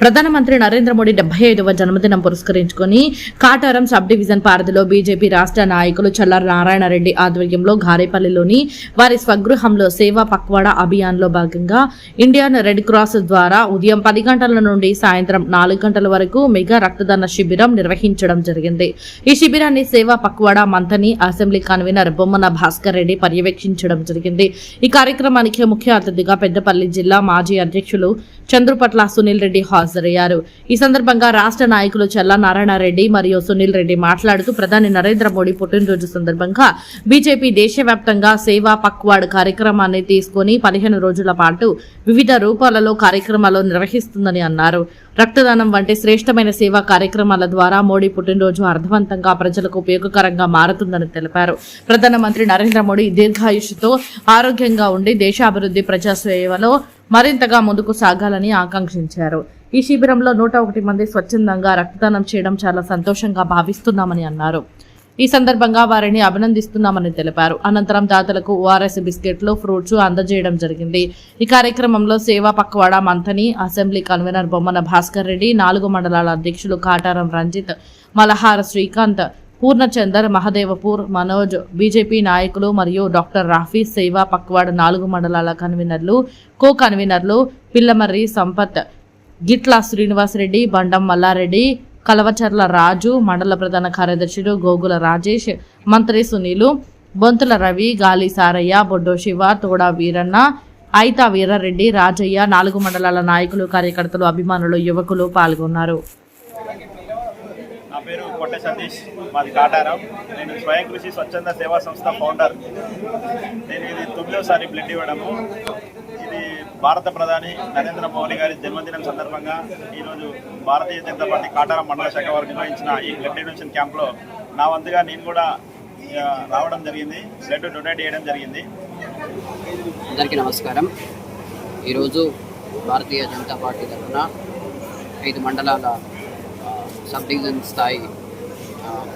ప్రధానమంత్రి నరేంద్ర మోడీ డెబ్బై ఐదవ జన్మదినం పురస్కరించుకుని కాటారం సబ్ డివిజన్ పరిధిలో బీజేపీ రాష్ట్ర నాయకులు చల్లారి నారాయణరెడ్డి ఆధ్వర్యంలో గారేపల్లిలోని వారి స్వగృహంలో సేవా పక్వాడా అభియాన్లో భాగంగా ఇండియన్ రెడ్ క్రాస్ ద్వారా ఉదయం పది గంటల నుండి సాయంత్రం నాలుగు గంటల వరకు మెగా రక్తదాన శిబిరం నిర్వహించడం జరిగింది. ఈ శిబిరాన్ని సేవా పక్వాడా మంతని అసెంబ్లీ కన్వీనర్ బొమ్మన భాస్కర్ రెడ్డి పర్యవేక్షించడం జరిగింది. ఈ కార్యక్రమానికి ముఖ్య అతిథిగా పెద్దపల్లి జిల్లా మాజీ అధ్యక్షులు చంద్రుపట్ల సునీల్ రెడ్డి హాజరయ్యారు. ఈ సందర్భంగా రాష్ట్ర నాయకులు చల్లా నారాయణరెడ్డి మరియు సునీల్ రెడ్డి మాట్లాడుతూ ప్రధాని నరేంద్ర మోడీ పుట్టినరోజు సందర్భంగా బీజేపీ దేశవ్యాప్తంగా సేవా పక్వాడ్ కార్యక్రమాన్ని తీసుకుని పదిహేను రోజుల పాటు వివిధ రూపాలలో కార్యక్రమాలు నిర్వహిస్తుందని అన్నారు. రక్తదానం వంటి శ్రేష్టమైన సేవా కార్యక్రమాల ద్వారా మోడీ పుట్టినరోజు అర్థవంతంగా ప్రజలకు ఉపయోగకరంగా మారుతుందని తెలిపారు. ప్రధానమంత్రి నరేంద్ర మోడీ దీర్ఘాయుషుతో ఆరోగ్యంగా ఉండి దేశాభివృద్ధి ప్రజాసేవలో మరింతగా ముందుకు సాగాలని ఆకాంక్షించారు. ఈ శిబిరంలో నూట ఒకటి మంది స్వచ్ఛందంగా రక్తదానం చేయడం చాలా సంతోషంగా భావిస్తున్నామని అన్నారు. ఈ సందర్భంగా వారిని అభినందిస్తున్నామని తెలిపారు. అనంతరం దాతలకు ఓఆర్ఎస్ బిస్కెట్లు ఫ్రూట్స్ అందజేయడం జరిగింది. ఈ కార్యక్రమంలో సేవా పక్వాడ మంథని అసెంబ్లీ కన్వీనర్ బొమ్మన భాస్కర్ రెడ్డి నాలుగు మండలాల అధ్యక్షులు కాటారం రంజిత్ మలహార శ్రీకాంత్ పూర్ణచందర్ మహదేవపూర్ మనోజ్ బీజేపీ నాయకులు మరియు డాక్టర్ రాఫీ సేవా పక్వాడ్ నాలుగు మండలాల కన్వీనర్లు కో కన్వీనర్లు పిల్లమర్రి సంపత్ గిట్ల శ్రీనివాసరెడ్డి బండం మల్లారెడ్డి కలవచర్ల రాజు మండల ప్రధాన కార్యదర్శులు గోగుల రాజేష్ మంత్రి సునీలు బొంతుల రవి గాలి సారయ్య బొడ్డో శివ తోడా వీరన్న ఐతా వీరారెడ్డి రాజయ్య నాలుగు మండలాల నాయకులు కార్యకర్తలు అభిమానులు యువకులు పాల్గొన్నారు. పేరు కొట్ట సతీష్ మాది కాటారం నేను స్వయం కృషి స్వచ్ఛంద సేవా సంస్థ ఫౌండర్ నేను ఇది తొమ్మిదోసారి బ్లడ్ ఇవ్వడము. ఇది భారత ప్రధాని నరేంద్ర మోడీ గారి జన్మదినం సందర్భంగా ఈరోజు భారతీయ జనతా పార్టీ కాటారం మండల శాఖ వారు నిర్వహించిన ఈ బ్లడ్ డొనేషన్ క్యాంప్లో నా వంతుగా నేను కూడా రావడం జరిగింది. బ్లడ్ డొనేట్ చేయడం జరిగింది. అందరికీ నమస్కారం. ఈరోజు భారతీయ జనతా పార్టీ తరఫున ఐదు మండలాల సబ్ డివిజన్ స్థాయి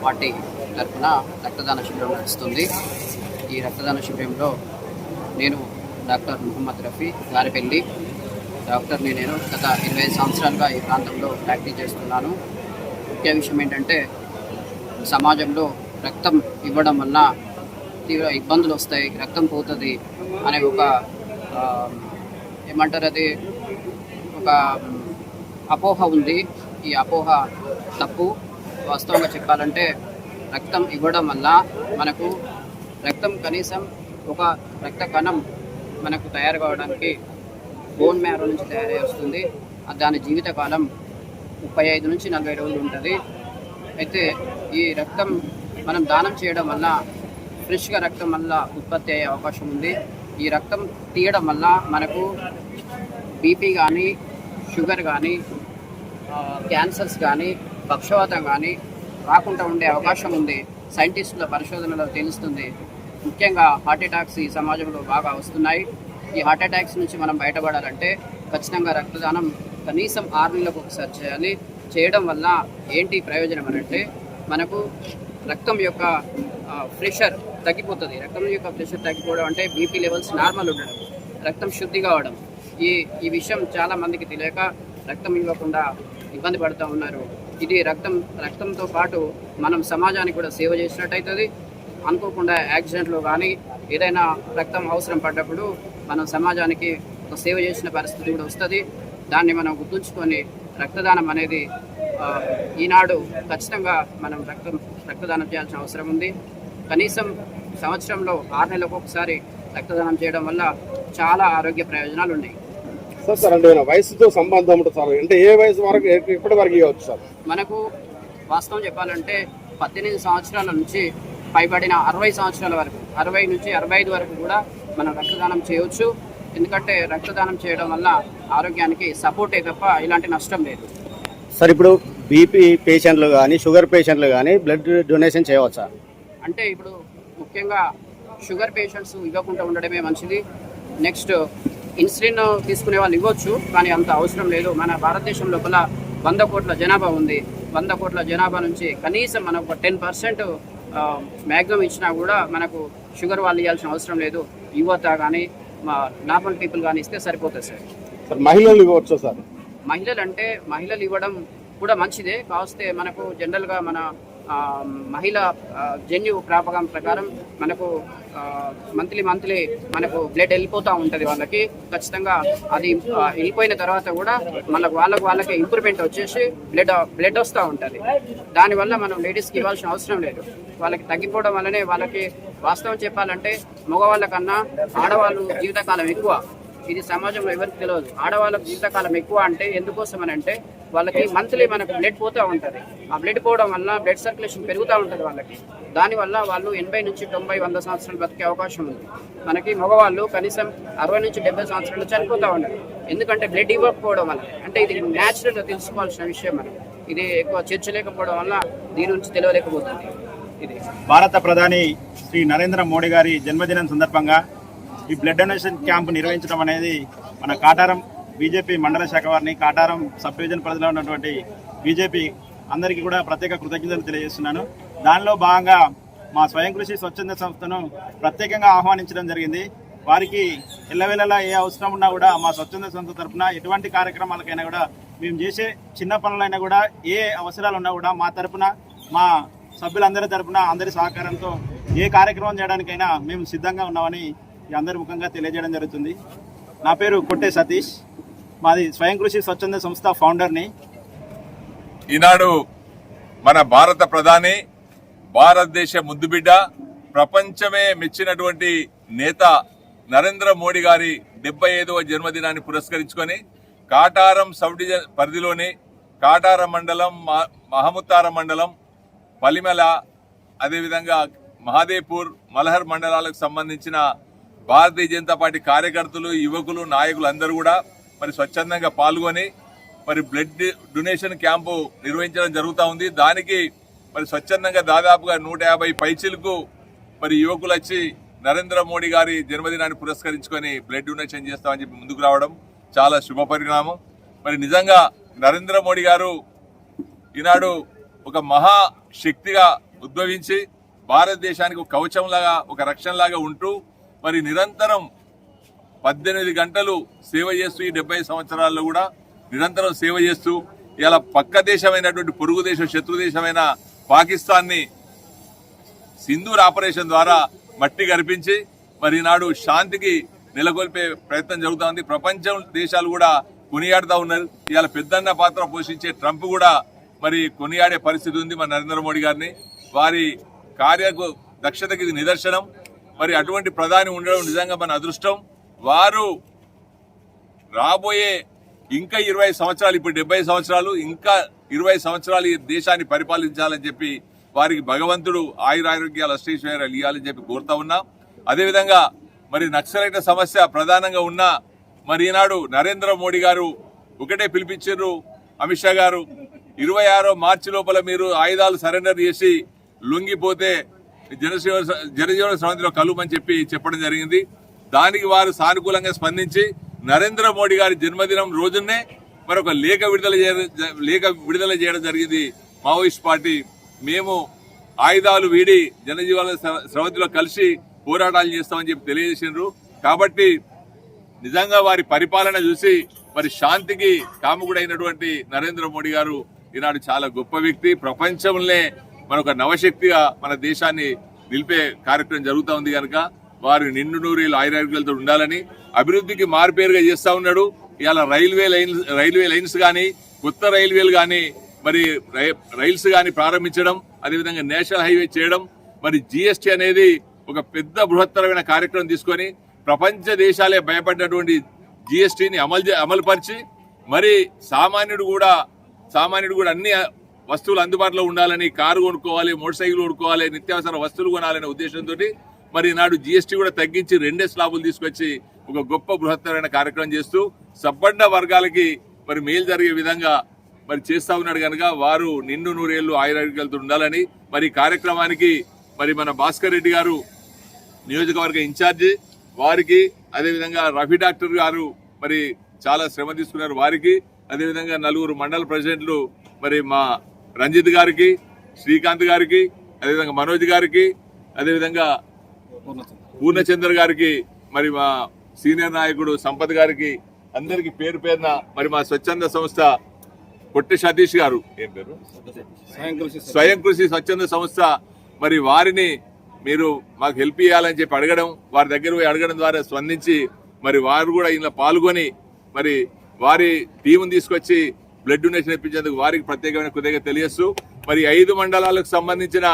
పార్టీ తరఫున రక్తదాన శిబిరం నడుస్తుంది. ఈ రక్తదాన శిబిరంలో నేను డాక్టర్ ముహమ్మద్ రఫీ గారిపెల్లి డాక్టర్ని నేను గత ఇరవై సంవత్సరాలుగా ఈ ప్రాంతంలో ప్రాక్టీస్ చేస్తున్నాను. ముఖ్య విషయం ఏంటంటే సమాజంలో రక్తం ఇవ్వడం వల్ల తీవ్ర ఇబ్బందులు వస్తాయి రక్తం పోతుంది అనే ఒక ఏమంటారు అది? ఒక అపోహ ఉంది. ఈ అపోహ తప్పు వాస్తవంగా చెప్పాలంటే రక్తం ఇవ్వడం వల్ల మనకు రక్తం కనీసం ఒక రక్త కణం మనకు తయారు కావడానికి బోన్ మ్యారో నుంచి తయారై వస్తుంది. దాని జీవితకాలం ముప్పై ఐదు నుంచి నలభై రోజులు ఉంటుంది. అయితే ఈ రక్తం మనం దానం చేయడం వల్ల ఫ్రెష్గా రక్తం వల్ల ఉత్పత్తి అయ్యే అవకాశం ఉంది. ఈ రక్తం తీయడం వల్ల మనకు బీపీ కానీ షుగర్ కానీ క్యాన్సర్స్ కానీ పక్షవాతం కానీ రాకుండా ఉండే అవకాశం ఉంది. సైంటిస్టుల పరిశోధనలో తెలుస్తుంది. ముఖ్యంగా హార్ట్ అటాక్స్ ఈ సమాజంలో బాగా వస్తున్నాయి. ఈ హార్ట్ అటాక్స్ నుంచి మనం బయటపడాలంటే ఖచ్చితంగా రక్తదానం కనీసం ఆరు నెలలకు ఒకసారి చేయాలి. చేయడం వల్ల ఏంటి ప్రయోజనం అని అంటే మనకు రక్తం యొక్క ప్రెషర్ తగ్గిపోతుంది. రక్తం యొక్క ప్రెషర్ తగ్గిపోవడం అంటే బీపీ లెవెల్స్ నార్మల్ ఉండడం రక్తం శుద్ధి కావడం. ఈ ఈ విషయం చాలా మందికి తెలియక రక్తం ఇవ్వకుండా ఇబ్బంది పడుతూ ఉన్నారు. ఇది రక్తం రక్తంతో పాటు మనం సమాజానికి కూడా సేవ చేసినట్టయితుంది. అనుకోకుండా యాక్సిడెంట్లో కానీ ఏదైనా రక్తం అవసరం పడ్డప్పుడు మనం సమాజానికి ఒక సేవ చేసిన పరిస్థితి కూడా వస్తుంది. దాన్ని మనం గుర్తుంచుకొని రక్తదానం అనేది ఈనాడు ఖచ్చితంగా మనం రక్తం రక్తదానం చేయాల్సిన అవసరం ఉంది. కనీసం సంవత్సరంలో ఆరు నెలలకు ఒకసారి రక్తదానం చేయడం వల్ల చాలా ఆరోగ్య ప్రయోజనాలు ఉన్నాయి సార్ సార్ అంటే వయసుతో సంబంధం ఉంటుంది సార్ అంటే ఏ వయసు వరకు ఎప్పటి వరకు ఇవ్వచ్చు సార్? మనకు వాస్తవం చెప్పాలంటే పద్దెనిమిది సంవత్సరాల నుంచి పైబడిన అరవై సంవత్సరాల వరకు అరవై నుంచి అరవై ఐదు వరకు కూడా మనం రక్తదానం చేయవచ్చు ఎందుకంటే రక్తదానం చేయడం వల్ల ఆరోగ్యానికి సపోర్టే తప్ప ఇలాంటి నష్టం లేదు. సార్ ఇప్పుడు బీపీ పేషెంట్లు కానీ షుగర్ పేషెంట్లు కానీ బ్లడ్ డొనేషన్ చేయవచ్చా? అంటే ఇప్పుడు ముఖ్యంగా షుగర్ పేషెంట్స్ ఇవ్వకుండా ఉండడమే మంచిది. నెక్స్ట్ ఇన్సులిన్ తీసుకునే వాళ్ళు ఇవ్వచ్చు కానీ అంత అవసరం లేదు. మన భారతదేశం లోపల వంద కోట్ల జనాభా ఉంది. వంద కోట్ల జనాభా నుంచి కనీసం మనం ఒక టెన్ పర్సెంట్ మ్యాక్సిమం ఇచ్చినా కూడా మనకు షుగర్ వాళ్ళు ఇవ్వాల్సిన అవసరం లేదు. యువత కానీ మా నార్మల్ పీపుల్ కానీ ఇస్తే సరిపోతుంది సార్. సార్ మహిళలు ఇవ్వచ్చు సార్? మహిళలు అంటే మహిళలు ఇవ్వడం కూడా మంచిదే. కావస్తే మనకు జనరల్గా మన మహిళ జన్యు ప్రాపకం ప్రకారం మనకు మంత్లీ మంత్లీ మనకు బ్లడ్ వెళ్ళిపోతూ ఉంటుంది వాళ్ళకి. ఖచ్చితంగా అది వెళ్ళిపోయిన తర్వాత కూడా మనకు వాళ్ళకు వాళ్ళకి ఇంప్రూవ్మెంట్ వచ్చేసి బ్లడ్ బ్లడ్ వస్తూ ఉంటుంది. దానివల్ల మనం లేడీస్కి ఇవ్వాల్సిన అవసరం లేదు. వాళ్ళకి తగ్గిపోవడం వల్లనే వాళ్ళకి వాస్తవం చెప్పాలంటే మగవాళ్ళ కన్నా ఆడవాళ్ళు జీవితకాలం ఎక్కువ. ఇది సమాజంలో ఎవరికి తెలియదు ఆడవాళ్ళకు జీవితకాలం ఎక్కువ అంటే ఎందుకోసం అని అంటే వాళ్ళకి మంత్లీ మనకు బ్లడ్ పోతూ ఉంటుంది. ఆ బ్లడ్ పోవడం వల్ల బ్లడ్ సర్క్యులేషన్ పెరుగుతూ ఉంటుంది వాళ్ళకి. దానివల్ల వాళ్ళు ఎనభై నుంచి తొంభై వంద సంవత్సరాలు బతికే అవకాశం ఉంది. మనకి మగవాళ్ళు కనీసం అరవై నుంచి డెబ్బై సంవత్సరాలు చనిపోతూ ఉంటారు ఎందుకంటే బ్లడ్ ఇవ్వకపోవడం వల్ల. అంటే ఇది న్యాచురల్గా తెలుసుకోవాల్సిన విషయం మనం. ఇది ఎక్కువ చర్చ లేకపోవడం వల్ల దీని నుంచి తెలియలేకపోతుంది. ఇది. భారత ప్రధాని శ్రీ నరేంద్ర మోడీ గారి జన్మదినం సందర్భంగా ఈ బ్లడ్ డొనేషన్ క్యాంప్ నిర్వహించడం అనేది మన కాటారం బీజేపీ మండల శాఖ వారిని కాటారం సబ్ డివిజన్ పరిధిలో ఉన్నటువంటి బీజేపీ అందరికీ కూడా ప్రత్యేక కృతజ్ఞతలు తెలియజేస్తున్నాను. దానిలో భాగంగా మా స్వయం కృషి స్వచ్ఛంద సంస్థను ప్రత్యేకంగా ఆహ్వానించడం జరిగింది. వారికి ఎల్లవేళలా ఏ అవసరం ఉన్నా కూడా మా స్వచ్ఛంద సంస్థ తరపున ఎటువంటి కార్యక్రమాలకైనా కూడా మేము చేసే చిన్న పనులైనా కూడా ఏ అవసరాలు ఉన్నా కూడా మా తరపున మా సభ్యులందరి తరపున అందరి సహకారంతో ఏ కార్యక్రమం చేయడానికైనా మేము సిద్ధంగా ఉన్నామని అందరి ముఖంగా తెలియజేయడం జరుగుతుంది. నా పేరు కొట్టే సతీష్. మాది స్వయం కృషి స్వచ్ఛంద సంస్థ ఫౌండర్ని. ఈనాడు మన భారత ప్రధాని భారతదేశ ముద్దుబిడ్డ ప్రపంచమే మెచ్చినటువంటి నేత నరేంద్ర మోడీ గారి డెబ్బై ఐదవ జన్మదినాన్ని పురస్కరించుకొని కాటారం సబ్ డివిజన్ పరిధిలోని కాటారం మండలం మహముత్తారం మండలం పలిమల అదేవిధంగా మహాదేపూర్ మలహర్ మండలాలకు సంబంధించిన భారతీయ జనతా పార్టీ కార్యకర్తలు యువకులు నాయకులు అందరూ కూడా మరి స్వచ్ఛందంగా పాల్గొని మరి బ్లడ్ డొనేషన్ క్యాంపు నిర్వహించడం జరుగుతూ ఉంది. దానికి మరి స్వచ్ఛందంగా దాదాపుగా నూట యాభై పైచిలకు మరి యువకులు వచ్చి నరేంద్ర మోడీ గారి జన్మదినాన్ని పురస్కరించుకొని బ్లడ్ డొనేషన్ చేస్తామని చెప్పి ముందుకు రావడం చాలా శుభ పరిణామం. మరి నిజంగా నరేంద్ర మోడీ గారు ఈనాడు ఒక మహా శక్తిగా ఉద్భవించి భారతదేశానికి ఒక కవచంలాగా ఒక రక్షణలాగా ఉంటూ మరి నిరంతరం పద్దెనిమిది గంటలు సేవ చేస్తూ ఈ డెబ్బై సంవత్సరాల్లో కూడా నిరంతరం సేవ చేస్తూ ఇలా పక్క దేశమైనటువంటి పొరుగు దేశం శత్రు దేశమైన పాకిస్తాన్ని సింధూర్ ఆపరేషన్ ద్వారా మట్టి గరిపించి మరి నాడు శాంతికి నెలకొల్పే ప్రయత్నం జరుగుతూ ఉంది. ప్రపంచం దేశాలు కూడా కొనియాడుతూ ఉన్నారు. ఇవాళ పెద్దన్న పాత్ర పోషించే ట్రంప్ కూడా మరి కొనియాడే పరిస్థితి ఉంది మన నరేంద్ర మోడీ గారిని. వారి కార్యకు దక్షతకి ఇది నిదర్శనం. మరి అటువంటి ప్రధాని ఉండడం నిజంగా మన అదృష్టం. వారు రాబోయే ఇంకా ఇరవై సంవత్సరాలు ఇప్పుడు డెబ్బై సంవత్సరాలు ఇంకా ఇరవై సంవత్సరాలు ఈ దేశాన్ని పరిపాలించాలని చెప్పి వారికి భగవంతుడు ఆయురారోగ్యాలు అష్టైశ్వర్యాలు ఇవ్వాలని చెప్పి కోరుతా ఉన్నాం. అదేవిధంగా మరి నక్సలైట సమస్య ప్రధానంగా ఉన్న మరి ఈనాడు నరేంద్ర మోడీ గారు ఒకటే పిలిపించారు. అమిత్ షా గారు ఇరవై ఆరో మార్చి లోపల మీరు ఆయుధాలు సరెండర్ చేసి లొంగిపోతే జనసేవ జనజీవన సమితిలో కలుమని చెప్పి చెప్పడం జరిగింది. దానికి వారు సానుకూలంగా స్పందించి నరేంద్ర మోడీ గారి జన్మదినం రోజునే మరొక లేఖ విడుదల చేయడం లేఖ విడుదల చేయడం జరిగింది. మావోయిస్ట్ పార్టీ మేము ఆయుధాలు వీడి జనజీవన శ్రవతిలో కలిసి పోరాటాలు చేస్తామని చెప్పి తెలియజేసినారు కాబట్టి నిజంగా వారి పరిపాలన చూసి మరి శాంతికి కాముకుడైనటువంటి నరేంద్ర మోడీ గారు ఈనాడు చాలా గొప్ప వ్యక్తి. ప్రపంచంలో మనొక నవశక్తిగా మన దేశాన్ని నిలిపే కార్యక్రమం జరుగుతూ ఉంది కనుక వారు నిండు నూరేళ్ళు ఆయురారోగ్యాలతో ఉండాలని అభివృద్ధికి మారుపేరుగా చేస్తా ఉన్నాడు. ఇవాళ రైల్వే లైన్స్ రైల్వే లైన్స్ కానీ కొత్త రైల్వేలు కానీ మరి రై- రైల్స్ కానీ ప్రారంభించడం అదేవిధంగా నేషనల్ హైవే చేయడం మరి జిఎస్టీ అనేది ఒక పెద్ద బృహత్తరమైన కార్యక్రమం తీసుకొని ప్రపంచ దేశాలే భయపడినటువంటి జిఎస్టీని అమలు చే- అమలుపరిచి మరి సామాన్యుడు కూడా సామాన్యుడు కూడా అన్ని వస్తువులు అందుబాటులో ఉండాలని కారు కొనుక్కోవాలి మోటార్ సైకిల్ కొనుక్కోవాలి నిత్యావసర వస్తువులు కొనాలనే ఉద్దేశంతో మరి నాడు జిఎస్టీ కూడా తగ్గించి రెండే స్లాబులు తీసుకొచ్చి ఒక గొప్ప బృహత్తరమైన కార్యక్రమం చేస్తూ సబ్బండ వర్గాలకి మరి మేలు జరిగే విధంగా మరి చేస్తా ఉన్నాడు కనుక వారు నిండు నూరేళ్ళు ఆయురారోగ్యాలతో ఉండాలని మరి కార్యక్రమానికి మరి మన భాస్కర్ రెడ్డి గారు నియోజకవర్గ ఇన్ఛార్జి వారికి అదేవిధంగా రఫీ డాక్టర్ గారు మరి చాలా శ్రమ తీసుకున్నారు వారికి అదేవిధంగా నలుగురు మండల ప్రెసిడెంట్లు మరి మా రంజిత్ గారికి శ్రీకాంత్ గారికి అదేవిధంగా మనోజ్ గారికి అదేవిధంగా పూర్ణచంద్ర గారికి మరి మా సీనియర్ నాయకుడు సంపత్ గారికి అందరికి పేరు పేరున మరి మా స్వచ్ఛంద సంస్థ పొట్టి సతీష్ గారు. ఏం పేరు? స్వయం కృషి స్వచ్ఛంద సంస్థ. మరి వారిని మీరు మాకు హెల్ప్ చేయాలని చెప్పి అడగడం వారి దగ్గర పోయి అడగడం ద్వారా స్పందించి మరి వారు కూడా ఇందులో పాల్గొని మరి వారి టీముని తీసుకొచ్చి బ్లడ్ డొనేషన్ ఇప్పించేందుకు వారికి ప్రత్యేకమైన కృతజ్ఞత తెలియస్తూ మరి ఐదు మండలాలకు సంబంధించిన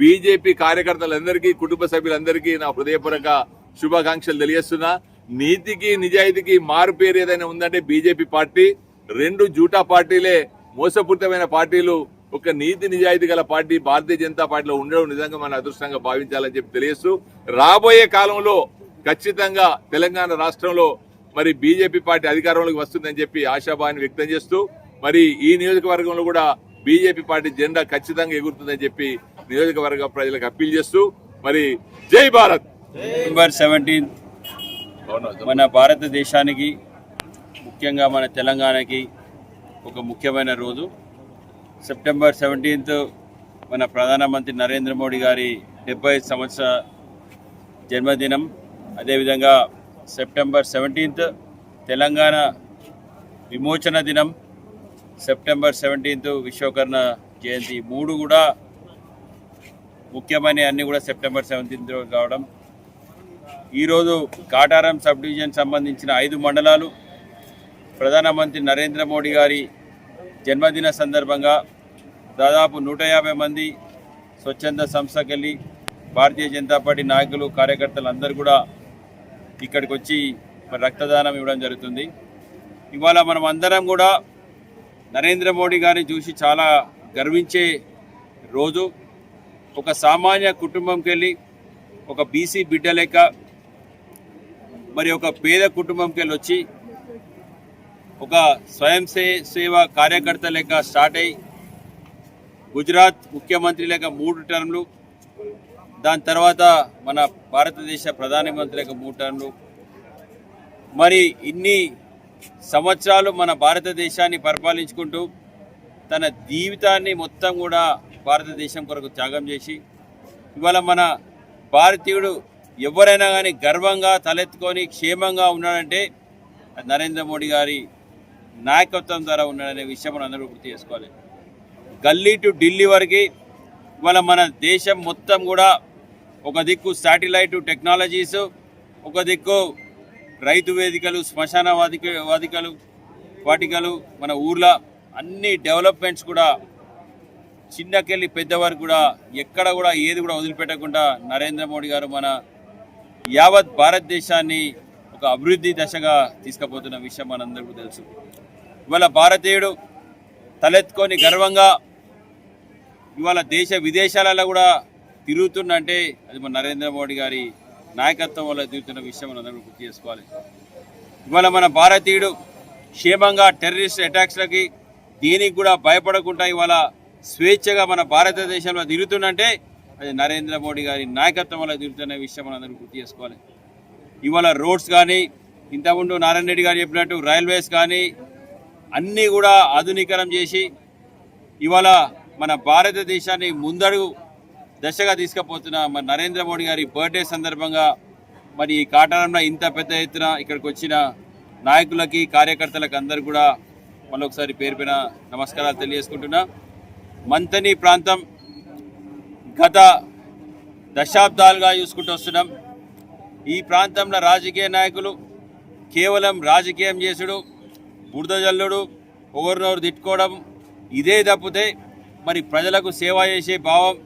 బీజేపీ కార్యకర్తలందరికీ కుటుంబ సభ్యులందరికీ నా హృదయపూర్వక శుభాకాంక్షలు తెలియస్తున్నా నీతికి నిజాయితీకి మారు పేరు ఏదైనా ఉందంటే బీజేపీ పార్టీ రెండు జూటా పార్టీలే మోసపూరితమైన పార్టీలు ఒక నీతి నిజాయితీ గల పార్టీ భారతీయ జనతా పార్టీలో ఉండడం నిజంగా మన అదృష్టంగా భావించాలని చెప్పి తెలియస్తూ రాబోయే కాలంలో ఖచ్చితంగా తెలంగాణ రాష్ట్రంలో మరి బీజేపీ పార్టీ అధికారంలోకి వస్తుందని చెప్పి ఆశాభావాన్ని వ్యక్తం చేస్తూ మరి ఈ నియోజకవర్గంలో కూడా బీజేపీ పార్టీ జెండా ఖచ్చితంగా ఎగురుతుందని చెప్పి నియోజకవర్గ ప్రజలకు అప్పీల్ చేస్తూ మరి జై భారత్. సెప్టెంబర్ సెవెంటీన్ మన భారతదేశానికి ముఖ్యంగా మన తెలంగాణకి ఒక ముఖ్యమైన రోజు. సెప్టెంబర్ సెవెంటీన్త్ మన ప్రధానమంత్రి నరేంద్ర మోడీ గారి డెబ్బై సంవత్సర జన్మదినం. అదేవిధంగా సెప్టెంబర్ సెవెంటీన్త్ తెలంగాణ విమోచన దినం. సెప్టెంబర్ సెవెంటీన్త్ విశ్వకర్ణ జయంతి మూడు కూడా ముఖ్యమైన అన్నీ కూడా సెప్టెంబర్ సెవెంటీన్త్ రోజు కావడం ఈరోజు కాటారం సబ్ డివిజన్ సంబంధించిన ఐదు మండలాలు ప్రధానమంత్రి నరేంద్ర మోడీ గారి జన్మదిన సందర్భంగా దాదాపు నూట యాభై మంది స్వచ్ఛంద సంస్థకెళ్ళి భారతీయ జనతా పార్టీ నాయకులు కార్యకర్తలు అందరూ కూడా ఇక్కడికి వచ్చి రక్తదానం ఇవ్వడం జరుగుతుంది. ఇవాళ మనం అందరం కూడా నరేంద్ర మోడీ గారిని చూసి చాలా గర్వించే రోజు. ఒక సామాన్య కుటుంబంకి వెళ్ళి ఒక బీసీ బిడ్డ లెక్క మరి ఒక పేద కుటుంబంకి వెళ్ళి వచ్చి ఒక స్వయం సేవ కార్యకర్త లెక్క స్టార్ట్ అయ్యి గుజరాత్ ముఖ్యమంత్రి లెక్క మూడు టర్మ్లు దాని తర్వాత మన భారతదేశ ప్రధానమంత్రి లెక్క మూడు టర్మ్లు. మరి ఇన్ని సంవత్సరాలు మన భారతదేశాన్ని పరిపాలించుకుంటూ తన జీవితాన్ని మొత్తం కూడా భారతదేశం కొరకు త్యాగం చేసి ఇవాళ మన భారతీయుడు ఎవరైనా కానీ గర్వంగా తలెత్తుకొని క్షేమంగా ఉన్నాడంటే నరేంద్ర మోడీ గారి నాయకత్వం ద్వారా ఉన్నాడనే విషయం మనం అందరూ గుర్తు చేసుకోవాలి. గల్లీ టు ఢిల్లీ వరకు ఇవాళ మన దేశం మొత్తం కూడా ఒక దిక్కు శాటిలైట్ టెక్నాలజీస్ ఒక దిక్కు రైతు వేదికలు శ్మశాన వాదిక వాదికలు వాటికలు మన ఊర్లో అన్ని డెవలప్మెంట్స్ కూడా చిన్నకెళ్ళి పెద్దవారు కూడా ఎక్కడ కూడా ఏది కూడా వదిలిపెట్టకుండా నరేంద్ర మోడీ గారు మన యావత్ భారతదేశాన్ని ఒక అభివృద్ధి దశగా తీసుకుపోతున్న విషయం మనందరికీ తెలుసు. ఇవాళ భారతీయుడు తలెత్తుకొని గర్వంగా ఇవాళ దేశ విదేశాలలో కూడా తిరుగుతుందంటే అది మన నరేంద్ర మోడీ గారి నాయకత్వం వల్ల తిరుగుతున్న విషయం మనందరూ గుర్తు చేసుకోవాలి. ఇవాళ మన భారతీయుడు క్షేమంగా టెర్రరిస్ట్ అటాక్స్లకి దీనికి కూడా భయపడకుండా ఇవాళ స్వేచ్ఛగా మన భారతదేశంలో తిరుగుతుందంటే అది నరేంద్ర మోడీ గారి నాయకత్వం వల్ల తిరుగుతున్న విషయం మనందరూ గుర్తు చేసుకోవాలి. ఇవాళ రోడ్స్ కానీ ఇంతకుముందు నారాయణ రెడ్డి గారు చెప్పినట్టు రైల్వేస్ కానీ అన్నీ కూడా ఆధునీకరణ చేసి ఇవాళ మన భారతదేశాన్ని ముందడుగు దశగా తీసుకుపోతున్న మన నరేంద్ర మోడీ గారి బర్త్డే సందర్భంగా మరి ఈ కాటారంలో ఇంత పెద్ద ఎత్తున ఇక్కడికి వచ్చిన నాయకులకి కార్యకర్తలకు అందరు కూడా మళ్ళీ ఒకసారి పేరు పైన నమస్కారాలు తెలియజేసుకుంటున్నా. మంతని ప్రాంతం గత దశాబ్దాలుగా చూసుకుంటూ వస్తున్నాం. ఈ ప్రాంతంలో రాజకీయ నాయకులు కేవలం రాజకీయం చేసుడు బురదజల్లుడు ఒకరినొకరు తిట్టుకోవడం ఇదే తప్పితే మరి ప్రజలకు సేవ చేసే భావం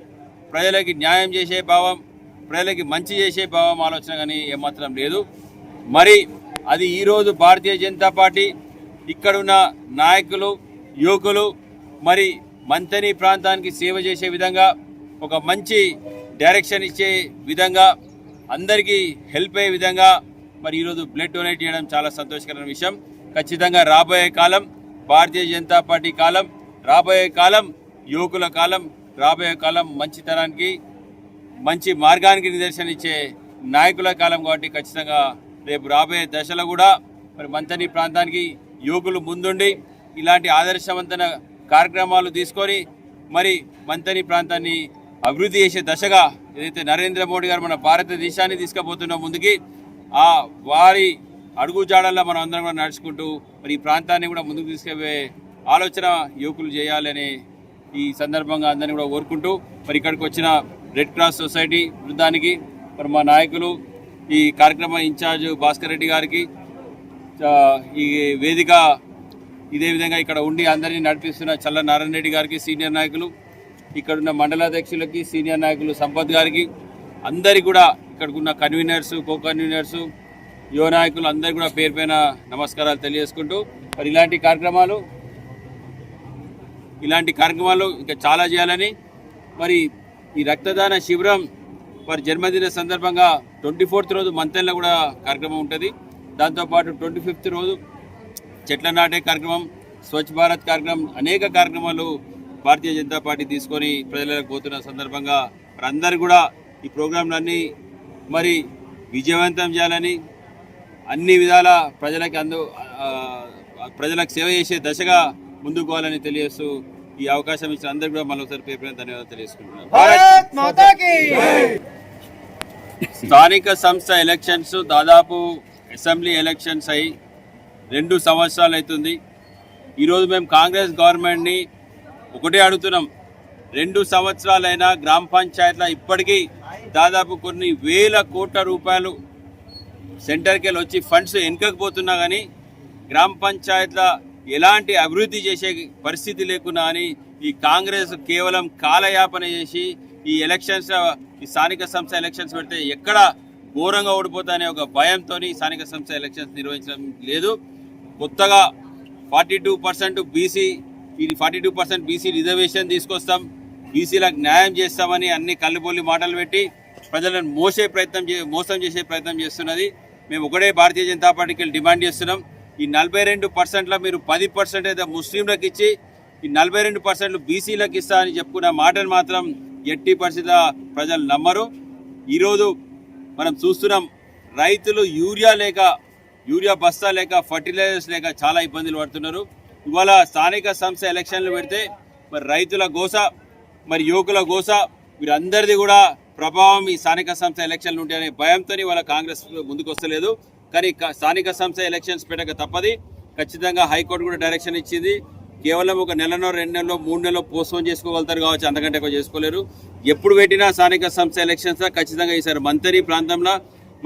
ప్రజలకి న్యాయం చేసే భావం ప్రజలకి మంచి చేసే భావం ఆలోచన కానీ ఏమాత్రం లేదు. మరి అది ఈరోజు భారతీయ జనతా పార్టీ ఇక్కడున్న నాయకులు యువకులు మరి మంతని ప్రాంతానికి సేవ చేసే విధంగా ఒక మంచి డైరెక్షన్ ఇచ్చే విధంగా అందరికీ హెల్ప్ అయ్యే విధంగా మరి ఈరోజు బ్లడ్ డొనేట్ చేయడం చాలా సంతోషకరమైన విషయం. ఖచ్చితంగా రాబోయే కాలం భారతీయ జనతా పార్టీ కాలం రాబోయే కాలం యువకుల కాలం రాబోయే కాలం మంచితనానికి మంచి మార్గానికి నిదర్శనం ఇచ్చే నాయకుల కాలం కాబట్టి ఖచ్చితంగా రేపు రాబోయే దశలో కూడా మరి మంతని ప్రాంతానికి యువకులు ముందుండి ఇలాంటి ఆదర్శవంతన కార్యక్రమాలు తీసుకొని మరి మంతని ప్రాంతాన్ని అభివృద్ధి చేసే దశగా ఏదైతే నరేంద్ర మోడీ గారు మన భారతదేశాన్ని తీసుకుపోతున్న ముందుకి ఆ వారి అడుగు జాడల్లో మనం అందరం కూడా నడుచుకుంటూ మరి ఈ ప్రాంతాన్ని కూడా ముందుకు తీసుకెళ్ళే ఆలోచన యువకులు చేయాలని ఈ సందర్భంగా అందరినీ కూడా కోరుకుంటూ మరి ఇక్కడికి వచ్చిన రెడ్ క్రాస్ సొసైటీ బృందానికి మరి మా నాయకులు ఈ కార్యక్రమ ఇన్ఛార్జ్ భాస్కర్ రెడ్డి గారికి ఈ వేదిక ఇదే విధంగా ఇక్కడ ఉండి అందరినీ నడిపిస్తున్న చల్ల నారాయణ రెడ్డి గారికి సీనియర్ నాయకులు ఇక్కడున్న మండలాధ్యక్షులకి సీనియర్ నాయకులు సంపత్ గారికి అందరి కూడా ఇక్కడికున్న ఉన్న కన్వీనర్స్ కో కన్వీనర్స్ యువ నాయకులు అందరి కూడా పేరు పైన నమస్కారాలు తెలియజేసుకుంటూ మరి ఇలాంటి కార్యక్రమాలు ఇలాంటి కార్యక్రమాలు ఇంకా చాలా చేయాలని మరి ఈ రక్తదాన శిబిరం వారి జన్మదిన సందర్భంగా ట్వంటీ ఫోర్త్ రోజు మంతెన్లో కూడా కార్యక్రమం ఉంటుంది. దాంతోపాటు ట్వంటీ ఫిఫ్త్ రోజు చెట్ల నాటే కార్యక్రమం స్వచ్ఛ భారత్ కార్యక్రమం అనేక కార్యక్రమాలు భారతీయ జనతా పార్టీ తీసుకొని ప్రజలకు పోతున్న సందర్భంగా మరి అందరు కూడా ఈ ప్రోగ్రాంలన్నీ మరి విజయవంతం చేయాలని అన్ని విధాల ప్రజలకు అందు ప్రజలకు సేవ చేసే దశగా ముందుకు పోవాలని తెలియజేస్తూ ఈ అవకాశం ఇచ్చిన అందరికీ కూడా మళ్ళీ పేరు ధన్యవాదాలు తెలియజేసుకుంటున్నాను. స్థానిక సంస్థ ఎలక్షన్స్ దాదాపు అసెంబ్లీ ఎలక్షన్స్ అయి రెండు సంవత్సరాలు అవుతుంది. ఈరోజు మేము కాంగ్రెస్ గవర్నమెంట్ని ఒకటే అడుగుతున్నాం. రెండు సంవత్సరాలైనా గ్రామ పంచాయతీలో ఇప్పటికీ దాదాపు కొన్ని వేల కోట్ల రూపాయలు సెంటర్కి వెళ్ళి వచ్చి ఫండ్స్ వెనుకకపోతున్నా కానీ గ్రామ పంచాయతీల ఎలాంటి అభివృద్ధి చేసే పరిస్థితి లేకున్నా అని ఈ కాంగ్రెస్ కేవలం కాలయాపన చేసి ఈ ఎలక్షన్స్ ఈ స్థానిక సంస్థ ఎలక్షన్స్ పెడితే ఎక్కడ ఘోరంగా ఓడిపోతానే ఒక భయంతో స్థానిక సంస్థ ఎలక్షన్స్ నిర్వహించడం లేదు. కొత్తగా ఫార్టీ టూ పర్సెంట్ బీసీ ఇది forty two percent BC reservation తీసుకొస్తాం. బీసీలకు న్యాయం చేస్తామని అన్ని కళ్ళుబొల్లి మాటలు పెట్టి ప్రజలను మోసే ప్రయత్నం చే మోసం చేసే ప్రయత్నం చేస్తున్నది. మేము ఒకటే భారతీయ జనతా పార్టీకి వెళ్ళి డిమాండ్ చేస్తున్నాం. ఈ నలభై రెండు పర్సెంట్లో మీరు పది పర్సెంట్ అయితే ముస్లింలకు ఇచ్చి ఈ నలభై రెండు పర్సెంట్లు బీసీలకు ఇస్తా అని చెప్పుకున్న మాటను మాత్రం ఎట్టి పరిస్థితుల ప్రజలు నమ్మరు. ఈరోజు మనం చూస్తున్నాం రైతులు యూరియా లేక యూరియా బస్తా లేక ఫర్టిలైజర్స్ లేక చాలా ఇబ్బందులు పడుతున్నారు. ఇవాళ స్థానిక సంస్థ ఎలక్షన్లు పెడితే మరి రైతుల గోస మరి యువకుల గోస వీరందరిది కూడా ప్రభావం ఈ స్థానిక సంస్థ ఎలక్షన్లు ఉంటాయనే భయంతో వాళ్ళ కాంగ్రెస్ ముందుకు వస్తలేదు. కానీ స్థానిక సంస్థ ఎలక్షన్స్ పెట్టక తప్పది. ఖచ్చితంగా హైకోర్టు కూడా డైరెక్షన్ ఇచ్చింది. కేవలం ఒక నెలలో రెండు నెలలో మూడు నెలలో పోస్ట్పోన్ చేసుకోగలుగుతారు కావచ్చు అంతకంటే ఎక్కువ చేసుకోలేరు. ఎప్పుడు పెట్టినా స్థానిక సంస్థ ఎలక్షన్స్ ఖచ్చితంగా ఈసారి మంతరి ప్రాంతంలో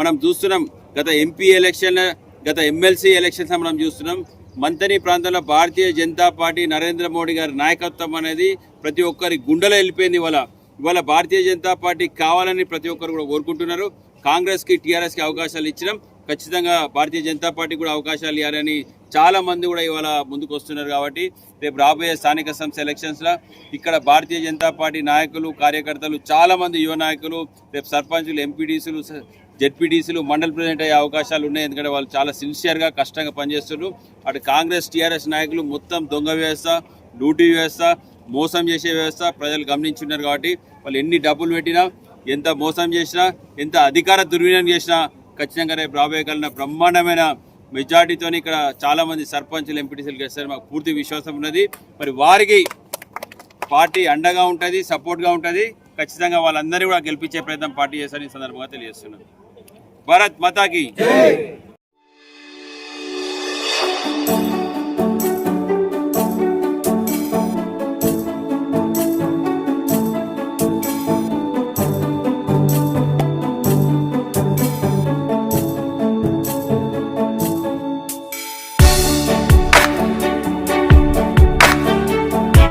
మనం చూస్తున్నాం. గత ఎంపీ ఎలక్షన్ గత ఎమ్మెల్సీ ఎలక్షన్స్ మనం చూస్తున్నాం. మంతని ప్రాంతంలో భారతీయ జనతా పార్టీ నరేంద్ర మోడీ గారి నాయకత్వం అనేది ప్రతి ఒక్కరి గుండెలో వెళ్ళిపోయింది ఇవాళ. ఇవాళ భారతీయ జనతా పార్టీ కావాలని ప్రతి ఒక్కరు కూడా కోరుకుంటున్నారు. కాంగ్రెస్కి టీఆర్ఎస్కి అవకాశాలు ఇచ్చినాం. ఖచ్చితంగా భారతీయ జనతా పార్టీ కూడా అవకాశాలు ఇవ్వాలని చాలా మంది కూడా ఇవాళ ముందుకు వస్తున్నారు కాబట్టి రేపు రాబోయే స్థానిక సంస్థ ఎలక్షన్స్లో ఇక్కడ భారతీయ జనతా పార్టీ నాయకులు కార్యకర్తలు చాలా మంది యువ నాయకులు రేపు సర్పంచులు ఎంపీడీసీలు జెడ్పీటీసీలు మండల్ ప్రెసిడెంట్ అయ్యే అవకాశాలు ఉన్నాయి. ఎందుకంటే వాళ్ళు చాలా సిన్సియర్గా కష్టంగా పనిచేస్తున్నారు. అటు కాంగ్రెస్ టీఆర్ఎస్ నాయకులు మొత్తం దొంగ వ్యవస్థ లూటీ వ్యవస్థ మోసం చేసే వ్యవస్థ ప్రజలు గమనించున్నారు కాబట్టి వాళ్ళు ఎన్ని డబ్బులు పెట్టినా ఎంత మోసం చేసినా ఎంత అధికార దుర్వినియోగం చేసినా ఖచ్చితంగా రేపు రాబోయే కాలంలో బ్రహ్మాండమైన మెజార్టీతో ఇక్కడ చాలామంది సర్పంచులు ఎంపీటీసీలు గెలుస్తారు మాకు పూర్తి విశ్వాసం ఉన్నది. మరి వారికి పార్టీ అండగా ఉంటుంది సపోర్ట్గా ఉంటుంది. ఖచ్చితంగా వాళ్ళందరినీ కూడా గెలిపించే ప్రయత్నం పార్టీ చేస్తారని సందర్భంగా తెలియజేస్తున్నాను. భారత్ మాతాకి